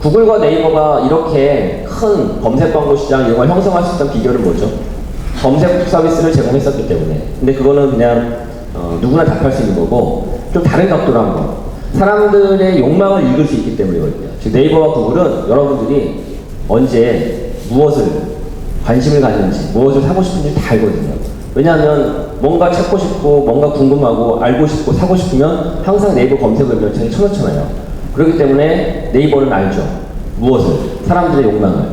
구글과 네이버가 이렇게 큰 검색 광고 시장 이런 걸 형성할 수 있던 비결은 뭐죠? 검색 서비스를 제공했었기 때문에. 근데 그거는 그냥 어, 누구나 답할 수 있는 거고 좀 다른 각도로 한 거. 사람들의 욕망을 읽을 수 있기 때문이거든요. 즉 네이버와 구글은 여러분들이 언제 무엇을 관심을 갖는지 무엇을 사고 싶은지 다 알거든요. 왜냐하면 뭔가 찾고 싶고 뭔가 궁금하고 알고 싶고 사고 싶으면 항상 네이버 검색 연결창에 쳐놓잖아요. 그렇기 때문에 네이버는 알죠. 무엇을? 사람들의 욕망을.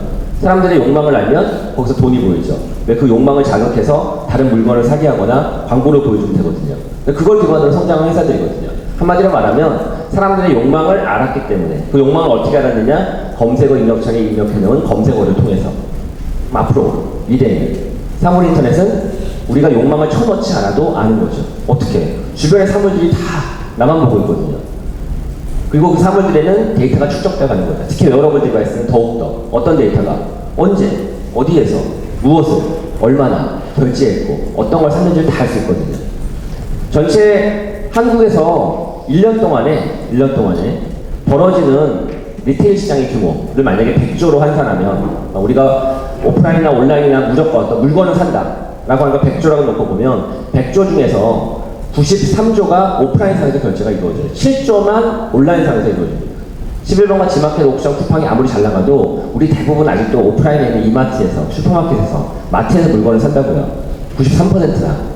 사람들의 욕망을 알면 거기서 돈이 보이죠. 왜 그 욕망을 자극해서 다른 물건을 사게 하거나 광고를 보여주면 되거든요. 그걸 기반으로 성장한 회사들이거든요. 한마디로 말하면 사람들의 욕망을 알았기 때문에 그 욕망을 어떻게 알았느냐? 검색어 입력창에 입력해놓은 검색어를 통해서 앞으로 미래에 사물 인터넷은 우리가 욕망을 쳐넣지 않아도 아는 거죠. 어떻게? 주변의 사물들이 다 나만 보고 있거든요. 그리고 그 사물들에는 데이터가 축적돼 가는 거죠. 특히 웨어러블 디바이스는 더욱더 어떤 데이터가 언제, 어디에서, 무엇을, 얼마나 결제했고 어떤 걸 샀는지를 다 알 수 있거든요. 전체 한국에서 1년 동안에 1년 동안에 벌어지는 리테일 시장의 규모를 만약에 100조로 환산하면 우리가 오프라인이나 온라인이나 무조건 어떤 물건을 산다 라고 하는 거 100조라고 놓고 보면 100조 중에서 93조가 오프라인 상에서 결제가 이루어져요. 7조만 온라인 상에서 이루어집니다. 11번가 지마켓 옥션 쿠팡이 아무리 잘 나가도 우리 대부분 아직도 오프라인에 있는 이마트에서 슈퍼마켓에서 마트에서 물건을 산다고요. 93%나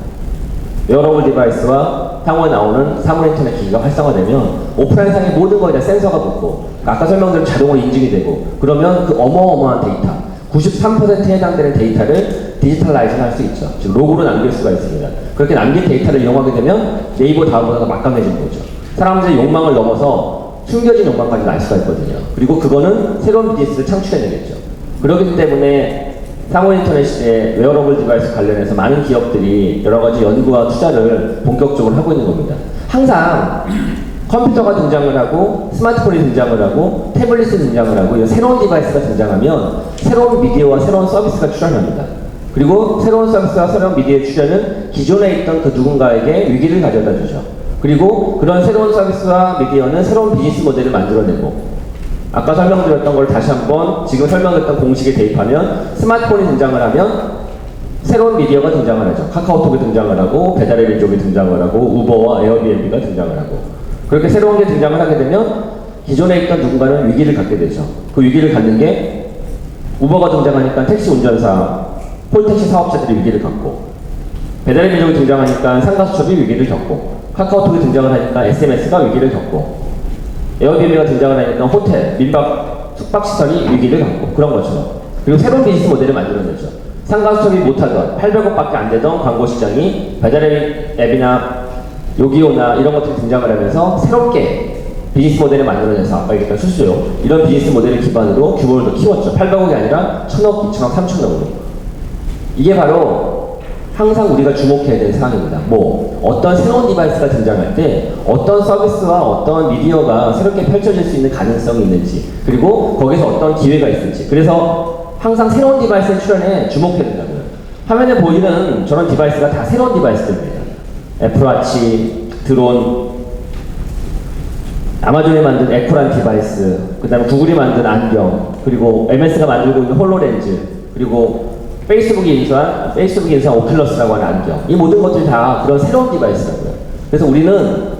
웨어러블 디바이스와 향후에 나오는 사물 인터넷 기기가 활성화되면 오프라인 상의 모든 거에 다 센서가 붙고 아까 설명드린 자동으로 인증이 되고 그러면 그 어마어마한 데이터 93%에 해당되는 데이터를 디지털라이징 할 수 있죠. 즉 로고로 남길 수가 있습니다. 그렇게 남긴 데이터를 이용하게 되면 네이버 다음보다 더 막강해지는 거죠. 사람들의 욕망을 넘어서 숨겨진 욕망까지 날 수가 있거든요. 그리고 그거는 새로운 비즈니스를 창출해내겠죠. 그렇기 때문에 상호 인터넷 시대에 웨어러블 디바이스 관련해서 많은 기업들이 여러 가지 연구와 투자를 본격적으로 하고 있는 겁니다. 항상 컴퓨터가 등장을 하고 스마트폰이 등장을 하고 태블릿이 등장을 하고 새로운 디바이스가 등장하면 새로운 미디어와 새로운 서비스가 출현합니다. 그리고 새로운 서비스와 새로운 미디어의 출현은 기존에 있던 그 누군가에게 위기를 가져다 주죠. 그리고 그런 새로운 서비스와 미디어는 새로운 비즈니스 모델을 만들어내고 아까 설명드렸던 걸 다시 한번 지금 설명했던 공식에 대입하면 스마트폰이 등장을 하면 새로운 미디어가 등장을 하죠. 카카오톡이 등장을 하고 배달의 민족이 등장을 하고 우버와 에어비앤비가 등장을 하고 그렇게 새로운 게 등장을 하게 되면 기존에 있던 누군가는 위기를 갖게 되죠. 그 위기를 갖는 게 우버가 등장하니까 택시 운전사, 폴택시 사업자들이 위기를 갖고 배달의 민족이 등장하니까 상가수첩이 위기를 겪고 카카오톡이 등장을 하니까 SMS가 위기를 겪고 에어비앤비가 등장을 하니까 호텔, 민박, 숙박시설이 위기를 갖고 그런 거죠. 그리고 새로운 비즈니스 모델을 만들어내죠. 상가수첩이 못하던 800억밖에 안 되던 광고 시장이 배달의 앱이나 요기요나 이런 것들이 등장을 하면서 새롭게 비즈니스 모델을 만들어내서 아까 얘기했던 수수료 이런 비즈니스 모델을 기반으로 규모를 더 키웠죠. 800억이 아니라 1000억, 2000억, 3000억으로. 이게 바로 항상 우리가 주목해야 되는 사항입니다. 뭐 어떤 새로운 디바이스가 등장할 때 어떤 서비스와 어떤 미디어가 새롭게 펼쳐질 수 있는 가능성이 있는지 그리고 거기서 어떤 기회가 있을지 그래서 항상 새로운 디바이스의 출현에 주목해야 된다고요. 화면에 보이는 저런 디바이스가 다 새로운 디바이스들입니다. 애플워치, 드론, 아마존이 만든 에코란 디바이스, 그 다음에 구글이 만든 안경, 그리고 MS가 만들고 있는 홀로렌즈, 그리고 페이스북이 인수한, 페이스북이 인수한 오큘러스라고 하는 안경. 이 모든 것들이 다 그런 새로운 디바이스라고요. 그래서 우리는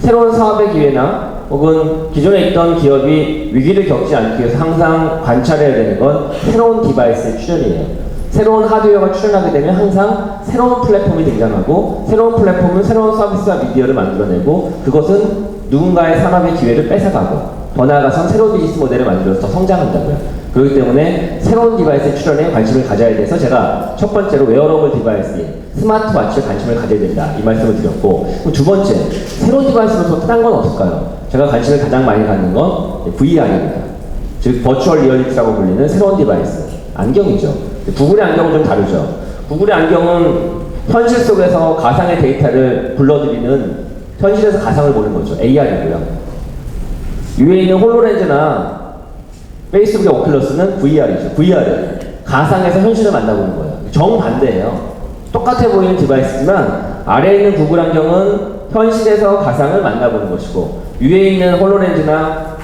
새로운 사업의 기회나 혹은 기존에 있던 기업이 위기를 겪지 않기 위해서 항상 관찰해야 되는 건 새로운 디바이스의 출현이에요. 새로운 하드웨어가 출현하게 되면 항상 새로운 플랫폼이 등장하고 새로운 플랫폼은 새로운 서비스와 미디어를 만들어내고 그것은 누군가의 산업의 기회를 뺏어가고 더 나아가서 새로운 비즈니스 모델을 만들어서 더 성장한다고요. 그렇기 때문에 새로운 디바이스의 출현에 관심을 가져야 돼서 제가 첫 번째로 웨어러블 디바이스인 스마트워치에 관심을 가져야 된다 이 말씀을 드렸고 두 번째 새로운 디바이스로 또딴건 없을까요? 제가 관심을 가장 많이 갖는 건 VR입니다. 즉 버추얼 리얼리티라고 불리는 새로운 디바이스 안경이죠. 구글의 안경은 좀 다르죠. 구글의 안경은 현실 속에서 가상의 데이터를 불러들이는 현실에서 가상을 보는 거죠. AR이고요. 위에 있는 홀로렌즈나 페이스북의 오큘러스는 VR이죠. VR은 가상에서 현실을 만나보는 거예요. 정반대예요. 똑같아 보이는 디바이스지만 아래에 있는 구글 안경은 현실에서 가상을 만나보는 것이고 위에 있는 홀로렌즈나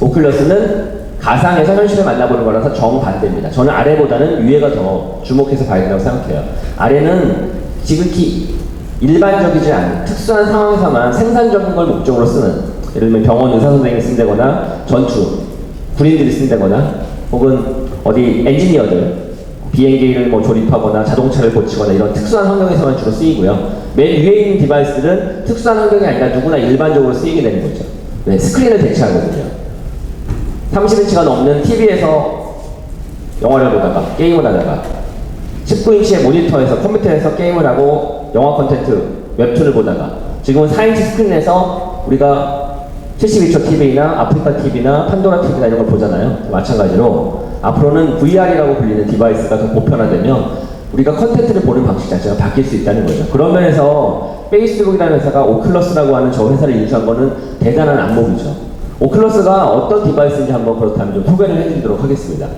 오클러스는 가상에서 현실을 만나보는 거라서 정반대입니다. 저는 아래보다는 위에가 더 주목해서 봐야 된다고 생각해요. 아래는 지극히 일반적이지 않은 특수한 상황에서만 생산적인 걸 목적으로 쓰는 예를 들면 병원 의사 선생님이 쓴다거나 전투 군인들이 쓴다거나 혹은 어디 엔지니어들 비행기를 뭐 조립하거나 자동차를 고치거나 이런 특수한 환경에서만 주로 쓰이고요. 맨 위에 있는 디바이스들은 특수한 환경이 아니라 누구나 일반적으로 쓰이게 되는 거죠. 네, 스크린을 대체하거든요. 30인치가 넘는 TV에서 영화를 보다가 게임을 하다가 19인치의 모니터에서 컴퓨터에서 게임을 하고 영화 콘텐츠 웹툰을 보다가 지금은 4인치 스크린에서 우리가 72초 TV나 아프리카 TV나 판도라 TV나 이런 걸 보잖아요. 마찬가지로 앞으로는 VR이라고 불리는 디바이스가 더 보편화되면 우리가 컨텐츠를 보는 방식 자체가 바뀔 수 있다는 거죠. 그런 면에서 페이스북이라는 회사가 오클러스라고 하는 저 회사를 인수한 거는 대단한 안목이죠. 오클러스가 어떤 디바이스인지 한번 그렇다면 좀 소개를 해드리도록 하겠습니다.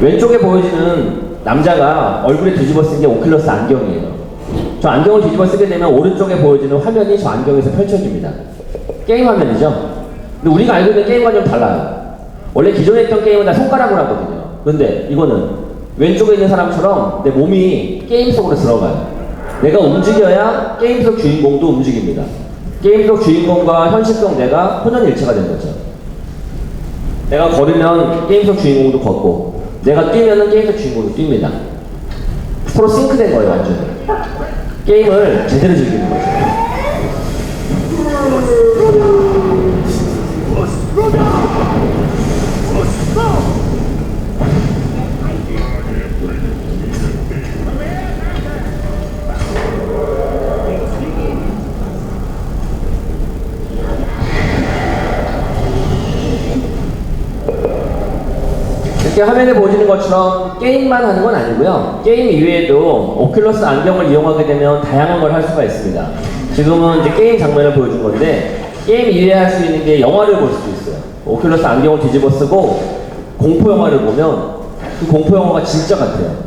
왼쪽에 보여지는 남자가 얼굴에 뒤집어 쓴 게 오클러스 안경이에요. 저 안경을 뒤집어 쓰게 되면 오른쪽에 보여지는 화면이 저 안경에서 펼쳐집니다. 게임 화면이죠. 근데 우리가 알고 있는 게임과 좀 달라요. 원래 기존에 했던 게임은 다 손가락으로 하거든요. 근데 이거는 왼쪽에 있는 사람처럼 내 몸이 게임 속으로 들어가요. 내가 움직여야 게임 속 주인공도 움직입니다. 게임 속 주인공과 현실 속 내가 혼연일체가 된 거죠. 내가 걸으면 게임 속 주인공도 걷고, 내가 뛰면은 게임 속 주인공도 뜁니다. 서로 싱크된 거예요, 완전히. 게임을 제대로 즐기는 거죠. 화면에 보여지는 것처럼 게임만 하는 건 아니고요. 게임 이외에도 오큘러스 안경을 이용하게 되면 다양한 걸 할 수가 있습니다. 지금은 이제 게임 장면을 보여준 건데 게임 이외에 할 수 있는 게 영화를 볼 수도 있어요. 오큘러스 안경을 뒤집어 쓰고 공포 영화를 보면 그 공포 영화가 진짜 같아요.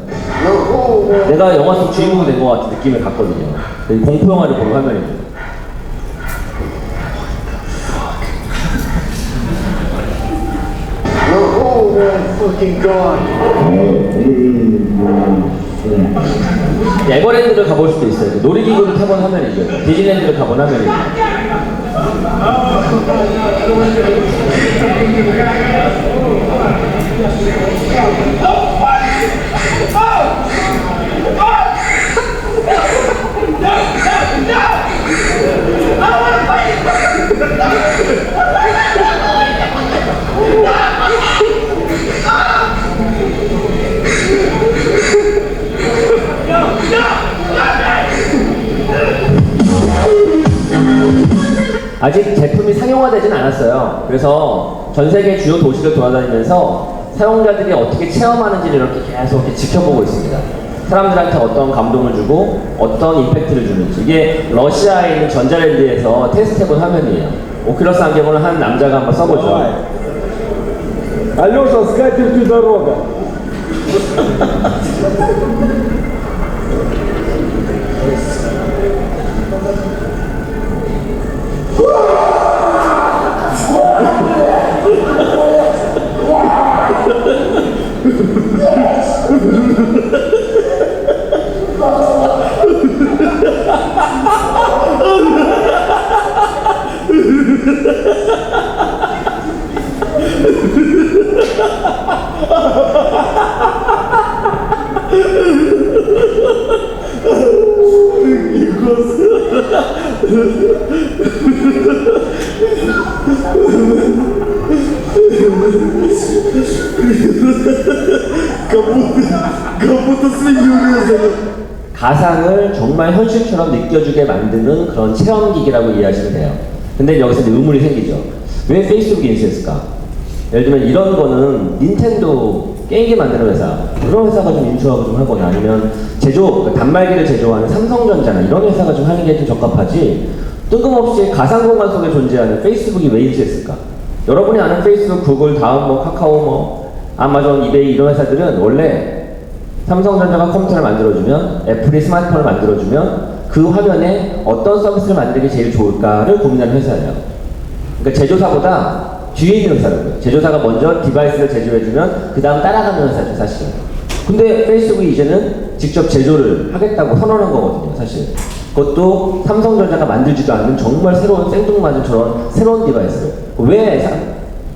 내가 영화 속 주인공이 된 것 같은 느낌을 갖거든요. 그 공포 영화를 보는 화면입니다. God. 에버랜드를 가볼 수도 있어요. 놀이기구를 타본 화면이죠. 디즈니랜드를 가본 화면이죠. 아직 제품이 상용화되진 않았어요. 그래서 전 세계 주요 도시를 돌아다니면서 사용자들이 어떻게 체험하는지를 이렇게 계속 이렇게 지켜보고 있습니다. 사람들한테 어떤 감동을 주고 어떤 임팩트를 주는지 이게 러시아에 있는 전자랜드에서 테스트해본 화면이에요. 뭐 오큘러스 안경을 한 남자가 한번 써보죠. 알려서 스카이트 뒤더로가 정말 현실처럼 느껴주게 만드는 그런 체험기기라고 이해하시면 돼요. 근데 여기서 이제 의문이 생기죠. 왜 페이스북이 인수했을까? 예를 들면 이런 거는 닌텐도 게임기 만드는 회사, 그런 회사가 좀 인수하고 좀 하거나 아니면 제조, 그 단말기를 제조하는 삼성전자나 이런 회사가 좀 하는 게 좀 적합하지 뜬금없이 가상공간 속에 존재하는 페이스북이 왜 인수했을까? 여러분이 아는 페이스북, 구글, 다음 뭐 카카오, 뭐 아마존, 이베이 이런 회사들은 원래 삼성전자가 컴퓨터를 만들어주면 애플이 스마트폰을 만들어주면 그 화면에 어떤 서비스를 만들기 제일 좋을까를 고민하는 회사예요. 그러니까 제조사보다 뒤에 있는 회사라고요. 제조사가 먼저 디바이스를 제조해주면 그 다음 따라가는 회사죠, 사실은. 근데 페이스북이 이제는 직접 제조를 하겠다고 선언한 거거든요, 사실. 그것도 삼성전자가 만들지도 않는 정말 새로운 생뚱맞은처럼 새로운 디바이스를. 왜 사-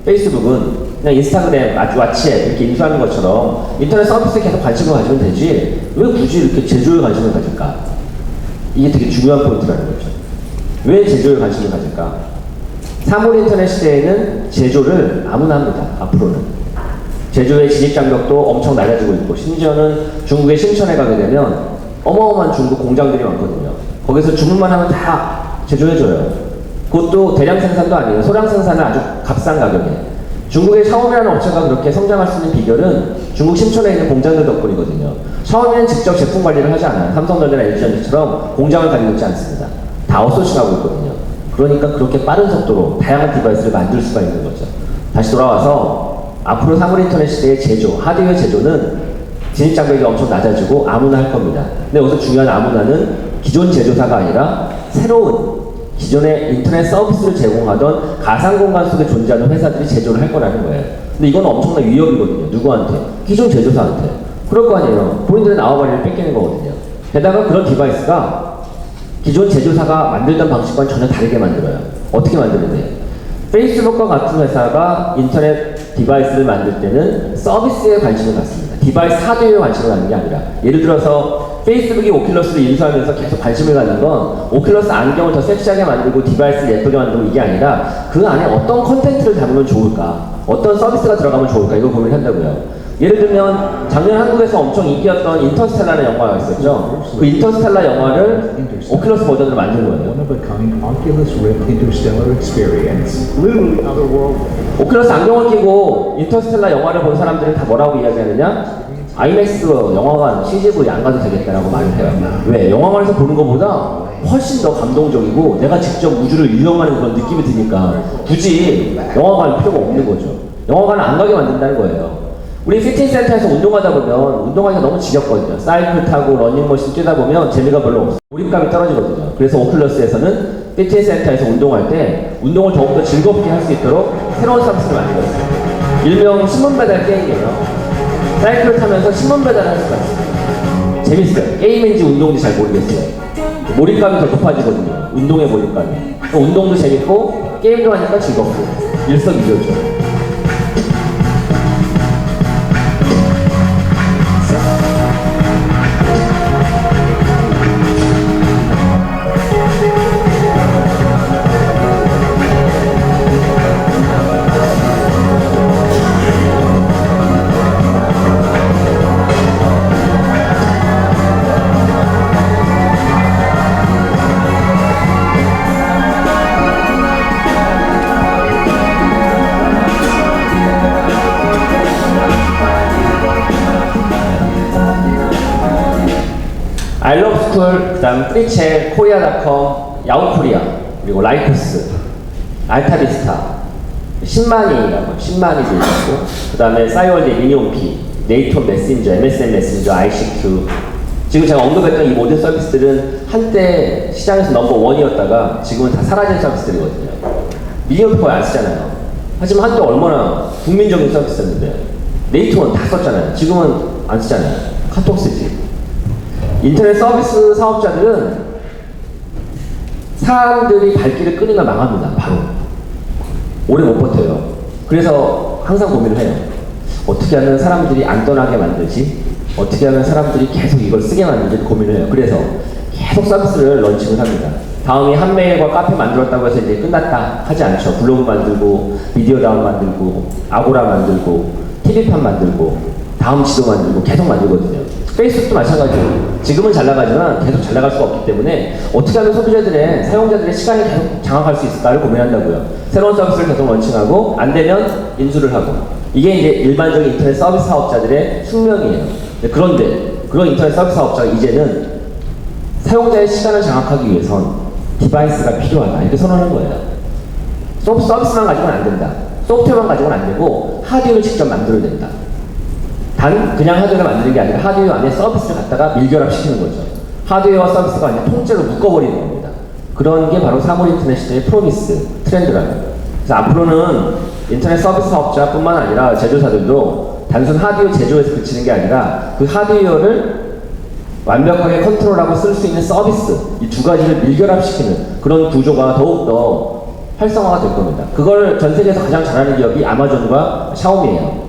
페이스북은 그냥 인스타그램, 아, 왓츠앱 이렇게 인수하는 것처럼 인터넷 서비스에 계속 관심을 가지면 되지 왜 굳이 이렇게 제조에 관심을 가질까? 이게 되게 중요한 포인트라는 거죠. 왜 제조에 관심을 가질까? 사물 인터넷 시대에는 제조를 아무나 합니다. 앞으로는. 제조의 진입 장벽도 엄청 낮아지고 있고 심지어는 중국의 신천에 가게 되면 어마어마한 중국 공장들이 많거든요. 거기서 주문만 하면 다 제조해줘요. 그것도 대량 생산도 아니에요. 소량 생산은 아주 값싼 가격에. 중국의 샤오미라는 업체가 그렇게 성장할 수 있는 비결은 중국 신촌에 있는 공장들 덕분이거든요. 샤오미는 직접 제품 관리를 하지 않아요. 삼성전자나 LG전자처럼 공장을 가지고 있지 않습니다. 다 아웃소싱하고 있거든요. 그러니까 그렇게 빠른 속도로 다양한 디바이스를 만들 수가 있는 거죠. 다시 돌아와서 앞으로 사물 인터넷 시대의 제조, 하드웨어 제조는 진입 장벽이 엄청 낮아지고 아무나 할 겁니다. 근데 여기서 중요한 아무나는 기존 제조사가 아니라 새로운 기존의 인터넷 서비스를 제공하던 가상 공간 속에 존재하는 회사들이 제조를 할 거라는 거예요. 근데 이건 엄청난 위협이거든요. 누구한테? 기존 제조사한테. 그럴 거 아니에요. 본인들의 나와바리를 뺏기는 거거든요. 게다가 그런 디바이스가 기존 제조사가 만들던 방식과는 전혀 다르게 만들어요. 어떻게 만드는데? 페이스북과 같은 회사가 인터넷 디바이스를 만들 때는 서비스에 관심을 갖습니다. 디바이스 하드웨어에 관심을 갖는 게 아니라 예를 들어서 페이스북이 오큘러스를 인수하면서 계속 관심을 갖는 건 오큘러스 안경을 더 섹시하게 만들고 디바이스를 예쁘게 만들고 이게 아니라 그 안에 어떤 컨텐츠를 담으면 좋을까 어떤 서비스가 들어가면 좋을까 이걸 고민한다고요. 예를 들면 작년 한국에서 엄청 인기였던 인터스텔라라는 영화가 있었죠. 그 인터스텔라 영화를 오큘러스 버전으로 만든 거예요. 오큘러스 안경을 끼고 인터스텔라 영화를 본 사람들은 다 뭐라고 이야기하느냐? 아이맥스 영화관 CGV 안 가도 되겠다라고 말을 해요. 왜? 영화관에서 보는 것보다 훨씬 더 감동적이고 내가 직접 우주를 유영하는 그런 느낌이 드니까 굳이 영화관 필요가 없는 거죠. 영화관을 안 가게 만든다는 거예요. 우리 피트니스 센터에서 운동하다 보면 운동하기가 너무 지겹거든요. 사이클 타고 러닝머신 뛰다 보면 재미가 별로 없어요. 몰입감이 떨어지거든요. 그래서 오큘러스에서는 피트니스 센터에서 운동할 때 운동을 더욱더 즐겁게 할 수 있도록 새로운 서비스를 만들었어요. 일명 신문 배달 게임이에요. 사이클을 타면서 신문 배달하는 수가 있어요. 재밌어요. 게임인지 운동인지 잘 모르겠어요. 몰입감이 더 높아지거든요. 운동의 몰입감이. 또 운동도 재밌고 게임도 하니까 즐겁고 일석이조죠. 프리첼, 코리아닷컴, 야후코리아, 그리고 라이프스, 알타비스타, 신만이라고, 신만이도 있고, 그 다음에 싸이월드 미니홈피, 네이톤 메신저, MSN 메신저, ICQ. 지금 제가 언급했던 이 모든 서비스들은 한때 시장에서 넘버 원이었다가 지금은 다 사라진 서비스들이거든요. 미니홈피 거의 안 쓰잖아요. 하지만 한때 얼마나 국민적인 서비스였는데, 네이톤 다 썼잖아요. 지금은 안 쓰잖아요. 카톡 쓰지. 인터넷 서비스 사업자들은 사람들이 발길을 끄니까 망합니다. 바로 오래 못 버텨요. 그래서 항상 고민을 해요. 어떻게 하면 사람들이 안 떠나게 만들지? 어떻게 하면 사람들이 계속 이걸 쓰게 만들지 고민을 해요. 그래서 계속 서비스를 런칭을 합니다. 다음이 한메일과 카페 만들었다고 해서 이제 끝났다 하지 않죠. 블로그 만들고, 미디어 다운 만들고, 아고라 만들고, TV판 만들고, 다음 지도 만들고 계속 만들거든요. 페이스북도 마찬가지예요. 지금은 잘 나가지만 계속 잘 나갈 수가 없기 때문에 어떻게 하면 소비자들의 사용자들의 시간을 계속 장악할 수 있을까를 고민한다고요. 새로운 서비스를 계속 런칭하고 안 되면 인수를 하고 이게 이제 일반적인 인터넷 서비스 사업자들의 숙명이에요. 네, 그런데 그런 인터넷 서비스 사업자가 이제는 사용자의 시간을 장악하기 위해선 디바이스가 필요하다 이렇게 선언한 거예요. 소- 서비스만 가지고는 안 된다. 소프트웨어만 가지고는 안 되고 하드웨어를 직접 만들어야 된다. 단 그냥 하드웨어를 만드는 게 아니라 하드웨어 안에 서비스를 갖다가 밀결합시키는 거죠. 하드웨어와 서비스가 아니라 통째로 묶어버리는 겁니다. 그런 게 바로 사물 인터넷 시대의 프로미스, 트렌드라는 거예요. 그래서 앞으로는 인터넷 서비스 사업자뿐만 아니라 제조사들도 단순 하드웨어 제조에서 그치는 게 아니라 그 하드웨어를 완벽하게 컨트롤하고 쓸 수 있는 서비스 이 두 가지를 밀결합시키는 그런 구조가 더욱더 활성화가 될 겁니다. 그걸 전 세계에서 가장 잘하는 기업이 아마존과 샤오미예요.